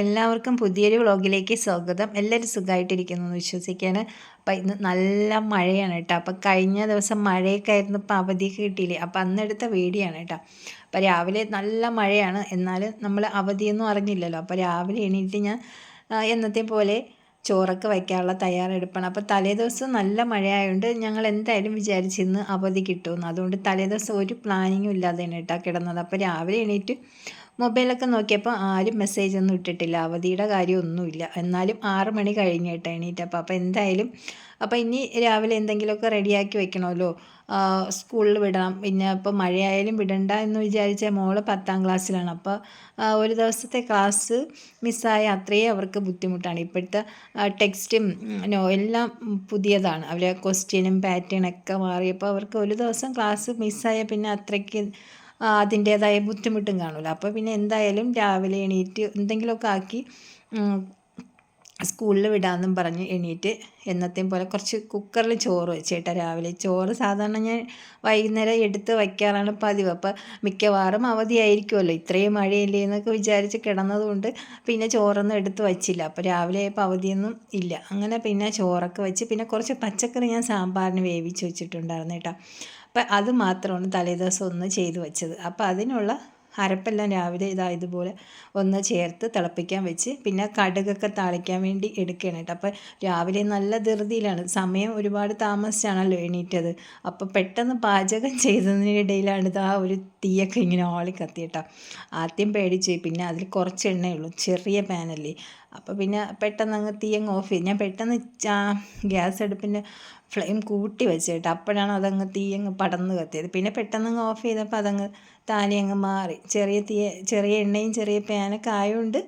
എല്ലാവർക്കും പുതിയൊരു വ്ളോഗിലേക്ക് സ്വാഗതം. എല്ലാവരും സുഖമായിട്ടിരിക്കുന്നു എന്ന് വിശ്വസിക്കാൻ അപ്പം ഇന്ന് നല്ല മഴയാണ് കേട്ടോ. അപ്പം കഴിഞ്ഞ ദിവസം മഴയൊക്കെ ആയിരുന്നു. ഇപ്പം അവധിയൊക്കെ കിട്ടിയില്ലേ? അപ്പം അന്നെടുത്ത വേടിയാണ് കേട്ടോ. അപ്പം രാവിലെ നല്ല മഴയാണ്. എന്നാൽ നമ്മൾ അവധിയൊന്നും അറിഞ്ഞില്ലല്ലോ. അപ്പോൾ രാവിലെ എണീറ്റ് ഞാൻ എന്നത്തെ പോലെ ചോറൊക്കെ വയ്ക്കാനുള്ള തയ്യാറെടുപ്പാണ്. അപ്പോൾ തലേദിവസം നല്ല മഴയായതുകൊണ്ട് ഞങ്ങൾ എന്തായാലും വിചാരിച്ചിരുന്ന് അവധി കിട്ടുമെന്ന്. അതുകൊണ്ട് തലേദിവസം ഒരു പ്ലാനിങ്ങും ഇല്ലാതെയാണ് കേട്ടോ കിടന്നത്. അപ്പോൾ രാവിലെ എണീറ്റ് മൊബൈലൊക്കെ നോക്കിയപ്പോൾ ആരും മെസ്സേജ് ഒന്നും ഇട്ടിട്ടില്ല. അവധിയുടെ കാര്യമൊന്നുമില്ല. എന്നാലും ആറ് മണി കഴിഞ്ഞ് കേട്ടോ എണീറ്റപ്പോൾ അപ്പോൾ എന്തായാലും അപ്പോൾ ഇനി രാവിലെ എന്തെങ്കിലുമൊക്കെ റെഡിയാക്കി വെക്കണമല്ലോ? സ്കൂളിൽ വിടണം. പിന്നെ ഇപ്പോൾ മഴയായാലും വിടണ്ട എന്ന് വിചാരിച്ച മോൾ പത്താം ക്ലാസ്സിലാണ് അപ്പോൾ ഒരു ദിവസത്തെ ക്ലാസ് മിസ്സായ അത്രയും അവർക്ക് ബുദ്ധിമുട്ടാണ്. ഇപ്പോഴത്തെ ടെക്സ്റ്റും നോ എല്ലാം പുതിയതാണ്. അവരെ ക്വസ്റ്റ്യനും പാറ്റേണൊക്കെ മാറിയപ്പോൾ അവർക്ക് ഒരു ദിവസം ക്ലാസ് മിസ്സായ പിന്നെ അത്രയ്ക്ക് അതിന്റേതായ ബുദ്ധിമുട്ടും കാണുമല്ലോ അപ്പോൾ പിന്നെ എന്തായാലും രാവിലെ എണീറ്റ് എന്തെങ്കിലുമൊക്കെ ആക്കി സ്കൂളിൽ വിടാമെന്നും പറഞ്ഞ് എണീറ്റ് എന്നത്തെയും പോലെ കുറച്ച് കുക്കറിൽ ചോറ് വെച്ചേട്ടാ രാവിലെ. ചോറ് സാധാരണ ഞാൻ വൈകുന്നേരം എടുത്ത് വയ്ക്കാറാണ് പതിവ്. അപ്പോൾ മിക്കവാറും അവധിയായിരിക്കുമല്ലോ ഇത്രയും മഴയില്ലേ എന്നൊക്കെ വിചാരിച്ച് കിടന്നതുകൊണ്ട് പിന്നെ ചോറൊന്നും എടുത്ത് വച്ചില്ല. അപ്പോൾ രാവിലെ ആയപ്പോൾ അവധിയൊന്നും ഇല്ല. അങ്ങനെ പിന്നെ ചോറൊക്കെ വെച്ച് പിന്നെ കുറച്ച് പച്ചക്കറി ഞാൻ സാമ്പാറിന് വേവിച്ച് വെച്ചിട്ടുണ്ടായിരുന്നു കേട്ടോ. അപ്പം അത് മാത്രമാണ് തലേദിവസം ഒന്ന് ചെയ്തു വെച്ചത്. അപ്പോൾ അതിനുള്ള അരപ്പെല്ലാം രാവിലെ ഇതാ ഇതുപോലെ ഒന്ന് ചേർത്ത് തിളപ്പിക്കാൻ വെച്ച് പിന്നെ കടുകൊക്കെ താളിക്കാൻ വേണ്ടി എടുക്കുകയാണ് കേട്ടോ. അപ്പോൾ രാവിലെ നല്ല ധൃതിയിലാണ്. സമയം ഒരുപാട് താമസിച്ചാണല്ലോ എണീറ്റത്. അപ്പോൾ പെട്ടെന്ന് പാചകം ചെയ്തതിനിടയിലാണ് ഇത് ആ ഒരു തീയൊക്കെ ഇങ്ങനെ ഓളി കത്തിയിട്ടോ ആദ്യം പേടിച്ചു പിന്നെ അതിൽ കുറച്ച് എണ്ണയേ ഉള്ളൂ ചെറിയ പാനല്ലേ. അപ്പോൾ പിന്നെ പെട്ടെന്ന് അങ്ങ് തീ അങ്ങ് ഓഫ് ചെയ്തു. ഞാൻ പെട്ടെന്ന് ഗ്യാസ് അടുപ്പിന്റെ ഫ്ലെയിം കൂട്ടി വെച്ച് കേട്ടോ അപ്പോഴാണ് അതങ്ങ് തീ അങ്ങ് പടന്ന് കത്തിയത്. പിന്നെ പെട്ടെന്ന് അങ്ങ് ഓഫ് ചെയ്തപ്പോൾ അതങ്ങ് താനെ അങ്ങ് മാറി. ചെറിയ തീ ചെറിയ എണ്ണയും ചെറിയ പാനൊക്കെ ആയതുകൊണ്ട്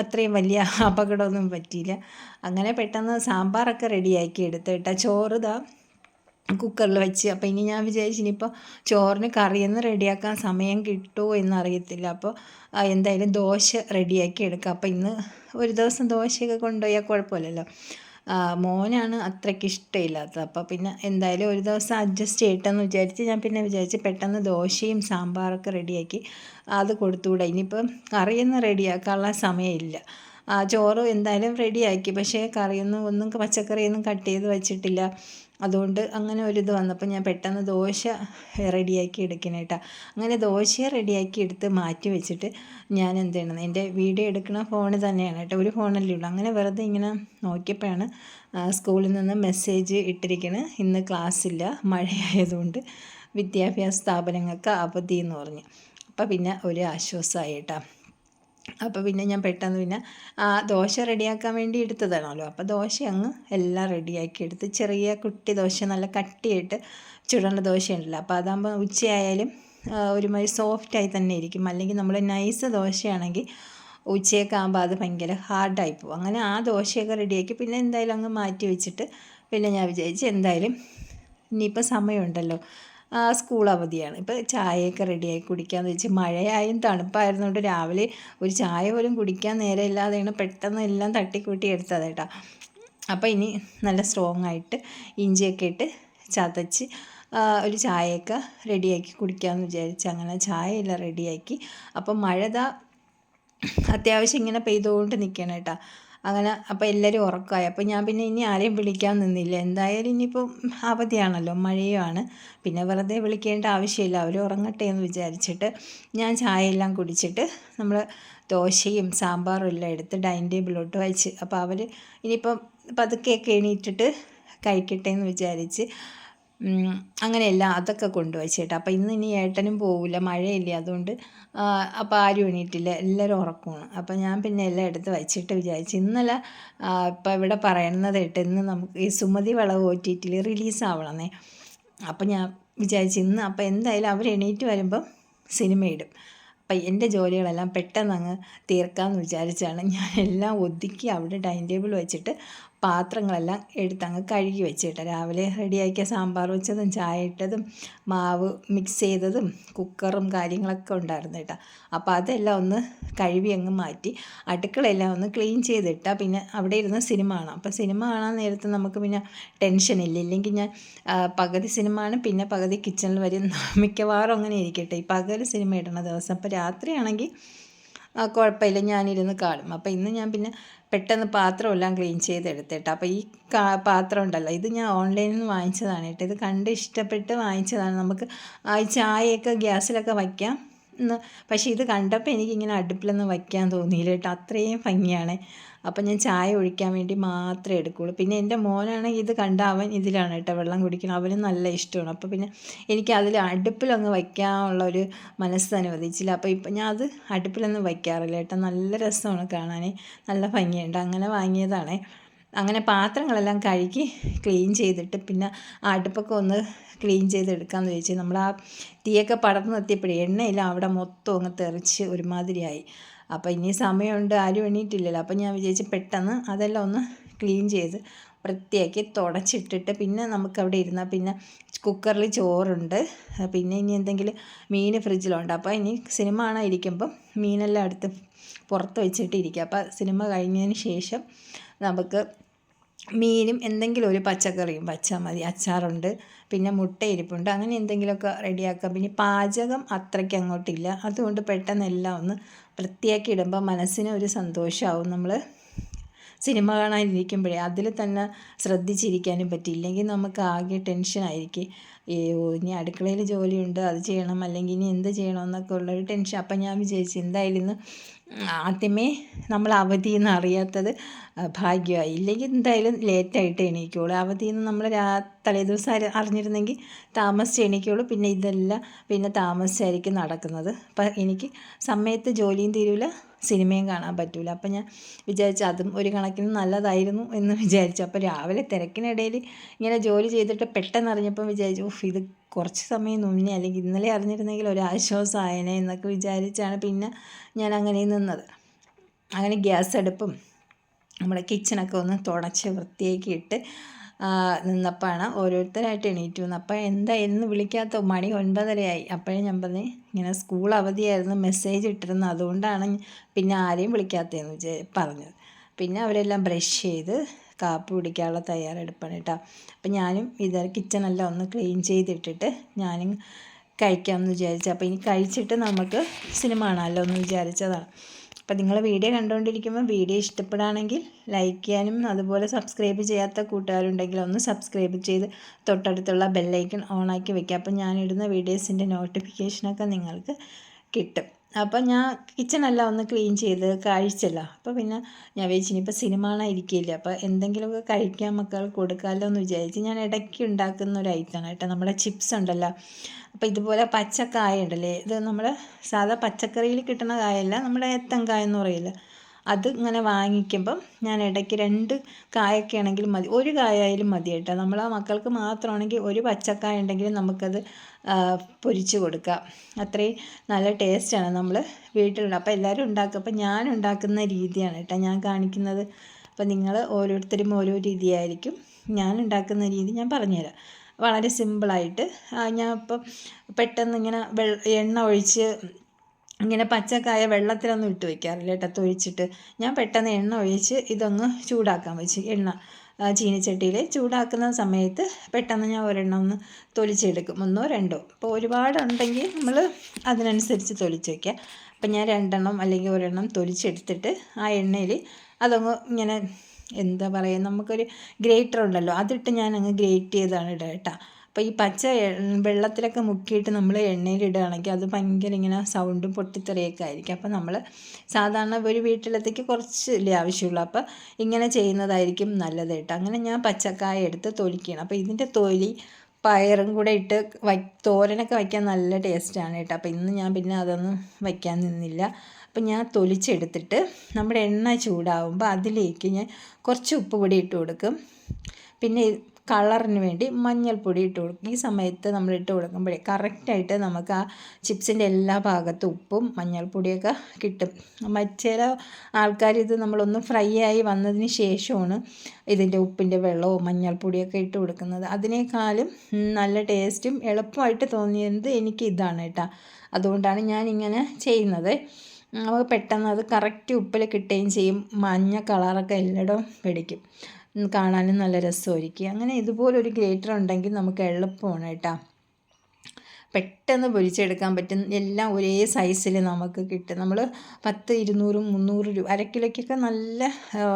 അത്രയും വലിയ അപകടമൊന്നും പറ്റിയില്ല. അങ്ങനെ പെട്ടെന്ന് സാമ്പാറൊക്കെ റെഡിയാക്കി എടുത്ത് കേട്ടോ ചോറ് ദാ കുക്കറിൽ വെച്ച്. അപ്പോൾ ഇനി ഞാൻ വിചാരിച്ചു ഇനിയിപ്പോൾ ചോറിന് കറിയൊന്നും റെഡിയാക്കാൻ സമയം കിട്ടുമോ എന്നറിയത്തില്ല. അപ്പോൾ എന്തായാലും ദോശ റെഡിയാക്കി എടുക്കാം. അപ്പോൾ ഇന്ന് ഒരു ദിവസം ദോശയൊക്കെ കൊണ്ടുപോയാൽ കുഴപ്പമില്ലല്ലോ. മോനാണ് അത്രയ്ക്ക് ഇഷ്ടമില്ലാത്തത്. അപ്പോൾ പിന്നെ എന്തായാലും ഒരു ദിവസം അഡ്ജസ്റ്റ് ചെയ്യട്ടെന്ന് വിചാരിച്ച് ഞാൻ പിന്നെ വിചാരിച്ച് പെട്ടെന്ന് ദോശയും സാമ്പാറൊക്കെ റെഡിയാക്കി അത് കൊടുത്തുകൂടെ ഇനിയിപ്പം കറിയൊന്നും റെഡിയാക്കാനുള്ള സമയമില്ല. ചോറ് എന്തായാലും റെഡിയാക്കി. പക്ഷേ കറിയൊന്നും ഒന്നും പച്ചക്കറിയൊന്നും കട്ട് ചെയ്ത് വെച്ചിട്ടില്ല. അതുകൊണ്ട് അങ്ങനെ ഒരു ഇത് വന്നപ്പോൾ ഞാൻ പെട്ടെന്ന് ദോശ റെഡിയാക്കി എടുക്കണേട്ടാ അങ്ങനെ ദോശ റെഡിയാക്കി എടുത്ത് മാറ്റി വെച്ചിട്ട് ഞാൻ എന്ത് ചെയ്യണം എന്റെ വീഡിയോ എടുക്കുന്ന ഫോൺ തന്നെയാണ് കേട്ടോ ഒരു ഫോണല്ലേ ഉള്ളൂ. അങ്ങനെ വെറുതെ ഇങ്ങനെ നോക്കിയപ്പോഴാണ് സ്കൂളിൽ നിന്ന് മെസ്സേജ് ഇട്ടിരിക്കുന്നത് ഇന്ന് ക്ലാസ് ഇല്ല മഴയായതുകൊണ്ട് വിദ്യാഭ്യാസ സ്ഥാപനങ്ങൾക്ക് അവധി എന്ന് പറഞ്ഞു. അപ്പോൾ പിന്നെ ഒരു ആശ്വാസമായി കേട്ടോ അപ്പോൾ പിന്നെ ഞാൻ പെട്ടെന്ന് പിന്നെ ദോശ റെഡിയാക്കാൻ വേണ്ടി എടുത്തതാണല്ലോ. അപ്പോൾ ദോശ അങ്ങ് എല്ലാം റെഡിയാക്കി എടുത്ത് ചെറിയ കുട്ടി ദോശ നല്ല കട്ടിയായിട്ട് ചുടേണ്ട ദോശയുണ്ടല്ലോ അപ്പോൾ അതാകുമ്പോൾ ഉച്ചയായാലും ഒരുമാതിരി സോഫ്റ്റായി തന്നെ ഇരിക്കും. അല്ലെങ്കിൽ നമ്മൾ നൈസ് ദോശയാണെങ്കിൽ ഉച്ചയൊക്കെ ആകുമ്പോൾ അത് ഭയങ്കര ഹാർഡായി പോകും. അങ്ങനെ ആ ദോശയൊക്കെ റെഡിയാക്കി പിന്നെ എന്തായാലും അങ്ങ് മാറ്റി വെച്ചിട്ട് പിന്നെ ഞാൻ വിചാരിച്ചു എന്തായാലും ഇനിയിപ്പോൾ സമയമുണ്ടല്ലോ. സ്കൂൾ അവധിയാണ്. ഇപ്പോൾ ചായയൊക്കെ റെഡിയായി കുടിക്കാമെന്ന് വെച്ച് മഴയായും തണുപ്പായിരുന്നുകൊണ്ട് രാവിലെ ഒരു ചായ പോലും കുടിക്കാൻ നേരമില്ലാതെയാണ് പെട്ടെന്ന് എല്ലാം തട്ടിക്കൂട്ടി എടുത്തത് കേട്ടോ. അപ്പോൾ ഇനി നല്ല സ്ട്രോങ് ആയിട്ട് ഇഞ്ചിയൊക്കെ ഇട്ട് ചതച്ച് ഒരു ചായയൊക്കെ റെഡിയാക്കി കുടിക്കാമെന്ന് വിചാരിച്ച് അങ്ങനെ ചായയെല്ലാം റെഡിയാക്കി. അപ്പം മഴ അത്യാവശ്യം ഇങ്ങനെ പെയ്തുകൊണ്ട് നിൽക്കണം കേട്ടോ അങ്ങനെ അപ്പോൾ എല്ലാവരും ഉറക്കമായി അപ്പോൾ ഞാൻ പിന്നെ ഇനി ആരെയും വിളിക്കാൻ നിന്നില്ല. എന്തായാലും ഇനിയിപ്പോൾ അവധിയാണല്ലോ മഴയുമാണ്. പിന്നെ വെറുതെ വിളിക്കേണ്ട ആവശ്യമില്ല. അവർ ഉറങ്ങട്ടെ എന്ന് വിചാരിച്ചിട്ട് ഞാൻ ചായ എല്ലാം കുടിച്ചിട്ട് നമ്മൾ ദോശയും സാമ്പാറും എല്ലാം എടുത്ത് ഡൈനിങ് ടേബിളിലോട്ട് വായിച്ച് അപ്പോൾ അവർ ഇനിയിപ്പം പതുക്കെയൊക്കെ എണീറ്റിട്ട് കഴിക്കട്ടെ എന്ന് വിചാരിച്ച് അങ്ങനെയല്ല അതൊക്കെ കൊണ്ടുവച്ചിട്ട് അപ്പോൾ ഇന്ന് ഇനി ഏട്ടനും പോവില്ല മഴയില്ല അതുകൊണ്ട് അപ്പോൾ ആരും എണീറ്റില്ല എല്ലാവരും ഉറക്കമാണ് അപ്പോൾ ഞാൻ പിന്നെ എല്ലാം എടുത്ത് വച്ചിട്ട് വിചാരിച്ചു ഇന്നലെ ഇപ്പോൾ ഇവിടെ പറയുന്നത് കേട്ട് ഇന്ന് നമുക്ക് ഈ സുമതി വളവ് ഒ ടി ടിയിൽ റിലീസാവണമെന്നേ അപ്പോൾ ഞാൻ വിചാരിച്ചു ഇന്ന് അപ്പോൾ എന്തായാലും അവർ എണീറ്റ് വരുമ്പം സിനിമ ഇടും. അപ്പം എന്റെ ജോലികളെല്ലാം പെട്ടെന്ന് അങ്ങ് തീർക്കാമെന്ന് വിചാരിച്ചാണ് ഞാൻ എല്ലാം ഒതുക്കി അവിടെ ഡൈനിങ് ടേബിൾ വെച്ചിട്ട് പാത്രങ്ങളെല്ലാം എടുത്തങ്ങ് കഴുകി വെച്ചിട്ട് രാവിലെ റെഡിയാക്കിയ സാമ്പാർ വെച്ചതും ചായ ഇട്ടതും മാവ് മിക്സ് ചെയ്തതും കുക്കറും കാര്യങ്ങളൊക്കെ ഉണ്ടായിരുന്നു കേട്ടോ. അപ്പോൾ അതെല്ലാം ഒന്ന് കഴുകി അങ്ങ് മാറ്റി അടുക്കളയെല്ലാം ഒന്ന് ക്ലീൻ ചെയ്തിട്ടാൽ പിന്നെ അവിടെ ഇരുന്ന് സിനിമ കാണാം. അപ്പോൾ സിനിമ കാണാൻ നേരത്ത് നമുക്ക് പിന്നെ ടെൻഷൻ ഇല്ല. ഇല്ലെങ്കിൽ ഞാൻ പകുതി സിനിമ ആണ് പിന്നെ പകുതി കിച്ചണിൽ വരും. മിക്കവാറും അങ്ങനെ ഇരിക്കട്ടെ. ഈ പകൽ സിനിമ ഇടണ ദിവസം. അപ്പോൾ രാത്രിയാണെങ്കിൽ കുഴപ്പമില്ല. ഞാനിരുന്ന് കാണും. അപ്പോൾ ഇന്ന് ഞാൻ പിന്നെ പെട്ടെന്ന് പാത്രമെല്ലാം ക്ലീൻ ചെയ്തെടുത്തിട്ട് അപ്പോൾ ഈ കാ പാത്രം ഉണ്ടല്ലോ ഇത് ഞാൻ ഓൺലൈനിൽ നിന്ന് വാങ്ങിച്ചതാണ് കേട്ടോ. ഇത് കണ്ട് ഇഷ്ടപ്പെട്ട് വാങ്ങിച്ചതാണ്. നമുക്ക് ചായയൊക്കെ ഗ്യാസിലൊക്കെ വയ്ക്കാം. എന്ന് പക്ഷേ ഇത് കണ്ടപ്പോൾ എനിക്കിങ്ങനെ അടുപ്പിലൊന്നും വയ്ക്കാൻ തോന്നിയില്ല കേട്ടോ. അത്രയും ഭംഗിയാണ്. അപ്പം ഞാൻ ചായ ഒഴിക്കാൻ വേണ്ടി മാത്രമേ എടുക്കുകയുള്ളൂ പിന്നെ എന്റെ മോനാണെങ്കിൽ ഇത് കണ്ട അവൻ ഇതിലാണ് കേട്ടോ വെള്ളം കുടിക്കണം അവനും നല്ല ഇഷ്ടമാണ്. അപ്പോൾ പിന്നെ എനിക്ക് അതിൽ അടുപ്പിലൊന്ന് വയ്ക്കാനുള്ള ഒരു മനസ്സ് അനുവദിച്ചില്ല. അപ്പോൾ ഇപ്പം ഞാൻ അത് അടുപ്പിലൊന്നും വയ്ക്കാറില്ല കേട്ടോ. നല്ല രസമാണ് കാണാൻ. നല്ല ഭംഗിയുണ്ട്. അങ്ങനെ വാങ്ങിയതാണേ. അങ്ങനെ പാത്രങ്ങളെല്ലാം കഴുകി ക്ലീൻ ചെയ്തിട്ട് പിന്നെ അടുപ്പൊക്കെ ഒന്ന് ക്ലീൻ ചെയ്തെടുക്കാമെന്ന് ചോദിച്ചു നമ്മൾ ആ തീയൊക്കെ പടർന്ന് നിർത്തിയപ്പോഴേ എണ്ണയെല്ലാം അവിടെ മൊത്തം അങ്ങ് തെറിച്ച് ഒരുമാതിരിയായി. അപ്പോൾ ഇനി സമയമുണ്ട് ആരും എണീറ്റില്ലല്ലോ. അപ്പോൾ ഞാൻ വിചാരിച്ച് പെട്ടെന്ന് അതെല്ലാം ഒന്ന് ക്ലീൻ ചെയ്ത് വൃത്തിയാക്കി തുടച്ചിട്ടിട്ട് പിന്നെ നമുക്കവിടെ ഇരുന്നാൽ പിന്നെ കുക്കറിൽ ചോറുണ്ട്. പിന്നെ ഇനി എന്തെങ്കിലും മീൻ ഫ്രിഡ്ജിലുണ്ട്. അപ്പോൾ ഇനി സിനിമ കാണാൻ മീനെല്ലാം എടുത്ത് പുറത്ത് വെച്ചിട്ട് ഇരിക്കുക അപ്പോൾ സിനിമ കഴിഞ്ഞതിന് ശേഷം നമുക്ക് മീനും എന്തെങ്കിലും ഒരു പച്ചക്കറിയും വച്ചാൽ മതി. അച്ചാറുണ്ട് പിന്നെ മുട്ട ഇരിപ്പുണ്ട് അങ്ങനെ എന്തെങ്കിലുമൊക്കെ റെഡിയാക്കാം. പിന്നെ പാചകം അത്രയ്ക്ക് അങ്ങോട്ടില്ല. അതുകൊണ്ട് പെട്ടെന്ന് എല്ലാം ഒന്ന് വൃത്തിയാക്കി ഇടുമ്പോൾ മനസ്സിന് ഒരു സന്തോഷമാവും നമ്മൾ സിനിമ കാണാനിരിക്കുമ്പോഴേ അതിൽ തന്നെ ശ്രദ്ധിച്ചിരിക്കാനും പറ്റിയില്ലെങ്കിൽ നമുക്ക് ആകെ ടെൻഷനായിരിക്കും. ഇനി അടുക്കളയിൽ ജോലിയുണ്ട് അത് ചെയ്യണം അല്ലെങ്കിൽ ഇനി എന്ത് ചെയ്യണമെന്നൊക്കെ ഉള്ളൊരു ടെൻഷൻ അപ്പം ഞാൻ വിചാരിച്ചു എന്തായാലും ഇന്ന് ആദ്യമേ നമ്മൾ എന്ന് അറിയാത്തത് ഭാഗ്യമായി. ഇല്ലെങ്കിൽ എന്തായാലും ലേറ്റായിട്ട് എണീക്കുള്ളൂ. എന്ന് നമ്മൾ രാ തലേദിവസം അറി അറിഞ്ഞിരുന്നെങ്കിൽ താമസിച്ച് എണീക്കുള്ളൂ. പിന്നെ ഇതെല്ലാം പിന്നെ താമസിച്ചായിരിക്കും നടക്കുന്നത്. അപ്പം എനിക്ക് സമയത്ത് ജോലിയും തീരില്ല സിനിമയും കാണാൻ പറ്റില്ല അപ്പം ഞാൻ വിചാരിച്ചു അതും ഒരു കണക്കിന് നല്ലതായിരുന്നു എന്ന് വിചാരിച്ചു. അപ്പോൾ രാവിലെ തിരക്കിനിടയിൽ ഇങ്ങനെ ജോലി ചെയ്തിട്ട് പെട്ടെന്ന് അറിഞ്ഞപ്പോൾ വിചാരിച്ചു ഓഫ് ഇത് കുറച്ച് സമയം മുന്നേ അല്ലെങ്കിൽ ഇന്നലെ അറിഞ്ഞിരുന്നെങ്കിൽ ഒരു ആശ്വാസമായേനെ എന്നൊക്കെ വിചാരിച്ചാണ് പിന്നെ ഞാൻ അങ്ങനെ നിന്നത്. അങ്ങനെ ഗ്യാസ് അടുപ്പും നമ്മുടെ കിച്ചണൊക്കെ ഒന്ന് തുടച്ച് വൃത്തിയാക്കി ഇട്ട് നിന്നപ്പോഴാണ് ഓരോരുത്തരായിട്ട് എണീറ്റ് വന്നത് അപ്പോൾ എന്താ എന്ന് വിളിക്കാത്ത? മണി ഒൻപതരയായി. അപ്പോഴേ ഞാൻ പറഞ്ഞു ഇങ്ങനെ സ്കൂൾ അവധിയായിരുന്നു മെസ്സേജ് ഇട്ടിരുന്നു. അതുകൊണ്ടാണ് പിന്നെ ആരെയും വിളിക്കാത്തതെന്ന് വിചാ പറഞ്ഞത്. പിന്നെ അവരെല്ലാം ബ്രഷ് ചെയ്ത് കാപ്പി കുടിക്കാനുള്ള തയ്യാറെടുപ്പാണ് കേട്ടോ. അപ്പം ഞാനും ഇത് കിച്ചണെല്ലാം ഒന്ന് ക്ലീൻ ചെയ്തിട്ടിട്ട് ഞാനും കഴിക്കാമെന്ന് വിചാരിച്ചു. അപ്പോൾ ഇനി കഴിച്ചിട്ട് നമുക്ക് സിനിമ കാണാമല്ലോ എന്ന് വിചാരിച്ചതാണ്. അപ്പോൾ നിങ്ങൾ വീഡിയോ കണ്ടുകൊണ്ടിരിക്കുമ്പോൾ വീഡിയോ ഇഷ്ടപ്പെടുകയാണെങ്കിൽ ലൈക്ക് ചെയ്യാനും അതുപോലെ സബ്സ്ക്രൈബ് ചെയ്യാത്ത കൂട്ടുകാരുണ്ടെങ്കിൽ ഒന്ന് സബ്സ്ക്രൈബ് ചെയ്ത് തൊട്ടടുത്തുള്ള ബെല്ലൈക്കൺ ഓണാക്കി വയ്ക്കുക അപ്പം ഞാനിടുന്ന വീഡിയോസിന്റെ നോട്ടിഫിക്കേഷനൊക്കെ നിങ്ങൾക്ക് കിട്ടും. അപ്പം ഞാൻ കിച്ചണെല്ലാം ഒന്ന് ക്ലീൻ ചെയ്ത് കഴിച്ചല്ലോ. അപ്പോൾ പിന്നെ ഞാൻ വിചാരിച്ചു ഇനിയിപ്പോൾ സിനിമ ഇരിക്കില്ല. അപ്പോൾ എന്തെങ്കിലുമൊക്കെ കഴിക്കാൻ മക്കൾ കൊടുക്കാമല്ലോ എന്ന് വിചാരിച്ച് ഞാൻ ഇടയ്ക്ക് ഉണ്ടാക്കുന്ന ഒരു ഐറ്റമാണ് കേട്ടോ. നമ്മുടെ ചിപ്സ് ഉണ്ടല്ലോ. അപ്പോൾ ഇതുപോലെ പച്ചക്കായ ഉണ്ടല്ലേ. ഇത് നമ്മൾ സാധാ പച്ചക്കറിയിൽ കിട്ടുന്ന കായല്ല നമ്മുടെ ഏത്തങ്കായ എന്ന് പറയില്ല. അത് ഇങ്ങനെ വാങ്ങിക്കുമ്പം ഞാൻ ഇടയ്ക്ക് രണ്ട് കായൊക്കെ ആണെങ്കിൽ മതി. ഒരു കായായാലും മതി കേട്ടോ. നമ്മൾ ആ മക്കൾക്ക് മാത്രമാണെങ്കിൽ ഒരു പച്ചക്കായ ഉണ്ടെങ്കിലും നമുക്കത് പൊരിച്ച് കൊടുക്കാം. അത്രയും നല്ല ടേസ്റ്റാണ് നമ്മൾ വീട്ടിലുണ്ട്. അപ്പോൾ എല്ലാവരും ഉണ്ടാക്കും. അപ്പോൾ ഞാൻ ഉണ്ടാക്കുന്ന രീതിയാണ് കേട്ടോ. ഞാൻ കാണിക്കുന്നത്. അപ്പോൾ നിങ്ങൾ ഓരോരുത്തരും ഓരോ രീതിയായിരിക്കും. ഞാൻ ഉണ്ടാക്കുന്ന രീതി ഞാൻ പറഞ്ഞുതരാം. വളരെ സിമ്പിളായിട്ട് ഞാൻ ഇപ്പം പെട്ടെന്ന് ഇങ്ങനെ എണ്ണ ഒഴിച്ച് ഇങ്ങനെ പച്ചക്കായ വെള്ളത്തിലൊന്നും ഇട്ട് വയ്ക്കാറില്ല കേട്ടോ. തൊഴിച്ചിട്ട് ഞാൻ പെട്ടെന്ന് എണ്ണ ഒഴിച്ച് ഇതൊന്ന് ചൂടാക്കാൻ വെച്ച്. എണ്ണ ചീനിച്ചട്ടിയിൽ ചൂടാക്കുന്ന സമയത്ത് പെട്ടെന്ന് ഞാൻ ഒരെണ്ണം ഒന്ന് തൊലിച്ചെടുക്കും. ഒന്നോ രണ്ടോ. അപ്പോൾ ഒരുപാടുണ്ടെങ്കിൽ നമ്മൾ അതിനനുസരിച്ച് തൊലിച്ച് വയ്ക്കുക അപ്പം ഞാൻ രണ്ടെണ്ണം അല്ലെങ്കിൽ ഒരെണ്ണം തൊലിച്ചെടുത്തിട്ട് ആ എണ്ണയിൽ അതങ്ങ് ഇങ്ങനെ എന്താ പറയുക നമുക്കൊരു ഗ്രേറ്റർ ഉണ്ടല്ലോ അതിട്ട് ഞാൻ അങ്ങ് ഗ്രേറ്റ് ചെയ്താണ് ഇടുക കേട്ടോ. അപ്പോൾ ഈ പച്ച വെള്ളത്തിലൊക്കെ മുക്കിയിട്ട് നമ്മൾ എണ്ണയിൽ ഇടുകയാണെങ്കിൽ അത് ഭയങ്കര ഇങ്ങനെ സൗണ്ടും പൊട്ടിത്തെറിയൊക്കെ ആയിരിക്കും. അപ്പോൾ നമ്മൾ സാധാരണ ഒരു വീട്ടിലത്തേക്ക് കുറച്ചല്ലേ ആവശ്യമുള്ളൂ. അപ്പോൾ ഇങ്ങനെ ചെയ്യുന്നതായിരിക്കും നല്ലത് കേട്ടോ അങ്ങനെ ഞാൻ പച്ചക്കായ എടുത്ത് തൊലിക്കണം അപ്പോൾ ഇതിന്റെ തൊലി പയറും കൂടെ ഇട്ട് വൈ തോരനൊക്കെ വയ്ക്കാൻ നല്ല ടേസ്റ്റാണ് കേട്ടോ. അപ്പോൾ ഇന്ന് ഞാൻ പിന്നെ അതൊന്നും വയ്ക്കാൻ നിന്നില്ല. അപ്പം ഞാൻ തൊലിച്ചെടുത്തിട്ട് നമ്മുടെ എണ്ണ ചൂടാവുമ്പോൾ അതിലേക്ക് ഞാൻ കുറച്ച് ഉപ്പ് കൂടി ഇട്ട് കൊടുക്കും. പിന്നെ കളറിന് വേണ്ടി മഞ്ഞൾപ്പൊടി ഇട്ട് കൊടുക്കും. ഈ സമയത്ത് നമ്മൾ ഇട്ട് കൊടുക്കുമ്പോഴേ കറക്റ്റായിട്ട് നമുക്ക് ആ ചിപ്സിന്റെ എല്ലാ ഭാഗത്തും ഉപ്പും മഞ്ഞൾപ്പൊടിയൊക്കെ കിട്ടും. ചില ആൾക്കാർ ഇത് നമ്മളൊന്ന് ഫ്രൈ ആയി വന്നതിന് ശേഷമാണ് ഇതിന്റെ ഉപ്പിന്റെ വെള്ളവും മഞ്ഞൾപ്പൊടിയൊക്കെ ഇട്ട് കൊടുക്കുന്നത്. അതിനേക്കാളും നല്ല ടേസ്റ്റും എളുപ്പമായിട്ട് തോന്നിയത് എനിക്ക് ഇതാണ് കേട്ടോ. അതുകൊണ്ടാണ് ഞാൻ ഇങ്ങനെ ചെയ്യുന്നത്. നമുക്ക് പെട്ടെന്ന് അത് കറക്റ്റ് ഉപ്പിൽ കിട്ടുകയും ചെയ്യും. മഞ്ഞ കളറൊക്കെ എല്ലായിടവും പിടിക്കും. കാണാനും നല്ല രസമായിരിക്കും. അങ്ങനെ ഇതുപോലൊരു ഗ്രേറ്റർ ഉണ്ടെങ്കിൽ നമുക്ക് എളുപ്പമാണ് കേട്ടോ. പെട്ടെന്ന് പൊരിച്ചെടുക്കാൻ പറ്റും. എല്ലാം ഒരേ സൈസിൽ നമുക്ക് കിട്ടും. നമ്മൾ പത്ത് ഇരുന്നൂറും മുന്നൂറ് രൂപ അര കിലോയ്ക്കൊക്കെ നല്ല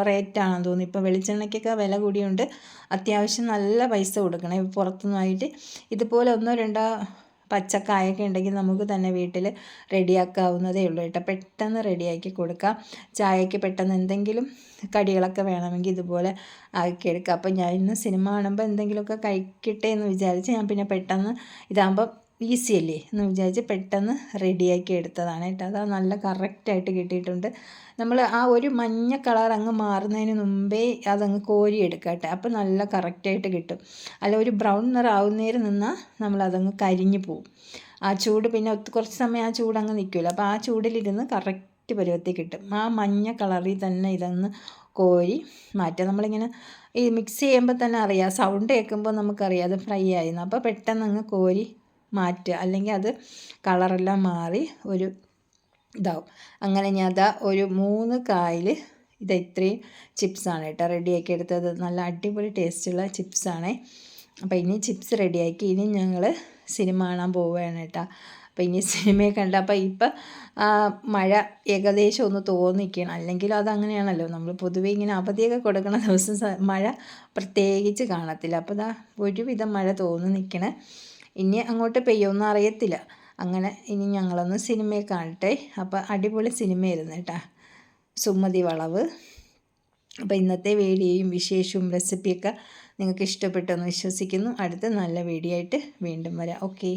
റേറ്റാണെന്ന് തോന്നുന്നു. ഇപ്പോൾ വെളിച്ചെണ്ണയ്ക്കൊക്കെ വില കൂടിയുണ്ട്. അത്യാവശ്യം നല്ല പൈസ കൊടുക്കണം. പുറത്തുനിന്നായിട്ട് ഇതുപോലെ ഒന്നോ രണ്ടോ പച്ചക്കായൊക്കെ ഉണ്ടെങ്കിൽ നമുക്ക് തന്നെ വീട്ടിൽ റെഡിയാക്കാവുന്നതേ ഉള്ളൂ കേട്ടോ. പെട്ടെന്ന് റെഡിയാക്കി കൊടുക്കാം. ചായക്ക് പെട്ടെന്ന് എന്തെങ്കിലും കടികളൊക്കെ വേണമെങ്കിൽ ഇതുപോലെ ആക്കിയെടുക്കാം. അപ്പോൾ ഞാൻ ഇന്ന് സിനിമ കാണുമ്പോൾ എന്തെങ്കിലുമൊക്കെ കഴിക്കട്ടെ എന്ന് വിചാരിച്ച് ഞാൻ പിന്നെ പെട്ടെന്ന് ഇതാകുമ്പോൾ ഈസി അല്ലേ എന്ന് വിചാരിച്ച് പെട്ടെന്ന് റെഡിയാക്കി എടുത്തതാണ് കേട്ടോ. അത് നല്ല കറക്റ്റായിട്ട് കിട്ടിയിട്ടുണ്ട്. നമ്മൾ ആ ഒരു മഞ്ഞ കളർ അങ്ങ് മാറുന്നതിന് മുമ്പേ അതങ്ങ് കോരി എടുക്കട്ടെ കേട്ടോ. അപ്പോൾ നല്ല കറക്റ്റായിട്ട് കിട്ടും. അല്ല ഒരു ബ്രൗൺ നിറാവുന്നേരം നിന്നാൽ നമ്മളതങ്ങ് കരിഞ്ഞു പോവും. ആ ചൂട് പിന്നെ കുറച്ച് സമയം ആ ചൂട് അങ്ങ് നിൽക്കുമല്ലോ അപ്പോൾ ആ ചൂടിലിരുന്ന് കറക്റ്റ് പരുവത്തിൽ കിട്ടും. ആ മഞ്ഞ കളറിൽ തന്നെ ഇതങ്ങ് കോരി മാറ്റുക. നമ്മളിങ്ങനെ ഈ മിക്സ് ചെയ്യുമ്പോൾ തന്നെ അറിയാം. സൗണ്ട് കേൾക്കുമ്പോൾ നമുക്കറിയാം അത് ഫ്രൈ ആയിരുന്നു അപ്പോൾ പെട്ടെന്ന് അങ്ങ് കോരി മാറ്റുക അല്ലെങ്കിൽ അത് കളറെല്ലാം മാറി ഒരു ഇതാവും. അങ്ങനെ ഞാൻ അതാ ഒരു മൂന്ന് കായിൽ ഇത് ഇത്രയും ചിപ്സാണ് കേട്ടോ റെഡിയാക്കി എടുത്തത്. നല്ല അടിപൊളി ടേസ്റ്റുള്ള ചിപ്സാണ്. അപ്പോൾ ഇനി ചിപ്സ് റെഡിയാക്കി ഇനി ഞങ്ങൾ സിനിമ കാണാൻ പോവുകയാണ് കേട്ടോ. അപ്പോൾ ഇനി സിനിമയെ കണ്ട അപ്പോൾ ഇപ്പം മഴ ഏകദേശം ഒന്ന് തോന്നിക്കണം. അല്ലെങ്കിൽ അതങ്ങനെയാണല്ലോ. നമ്മൾ പൊതുവേ ഇങ്ങനെ അവധിയൊക്കെ കൊടുക്കുന്ന ദിവസം മഴ പ്രത്യേകിച്ച് കാണത്തില്ല. അപ്പോൾ ഇതാ ഒരുവിധം മഴ തോന്നി നിൽക്കണേ. ഇനി അങ്ങോട്ട് പെയ്യുമെന്ന് അറിയത്തില്ല. അങ്ങനെ ഇനി ഞങ്ങളൊന്ന് സിനിമയെ കാണട്ടെ. അപ്പോൾ അടിപൊളി സിനിമയായിരുന്നു കേട്ടാ. സുമതി വളവ്. അപ്പോൾ ഇന്നത്തെ വീഡിയോയും വിശേഷവും റെസിപ്പിയൊക്കെ നിങ്ങൾക്ക് ഇഷ്ടപ്പെട്ടെന്ന് വിശ്വസിക്കുന്നു. അടുത്ത നല്ല വീഡിയോ ആയിട്ട് വീണ്ടും വരാം. ഓക്കേ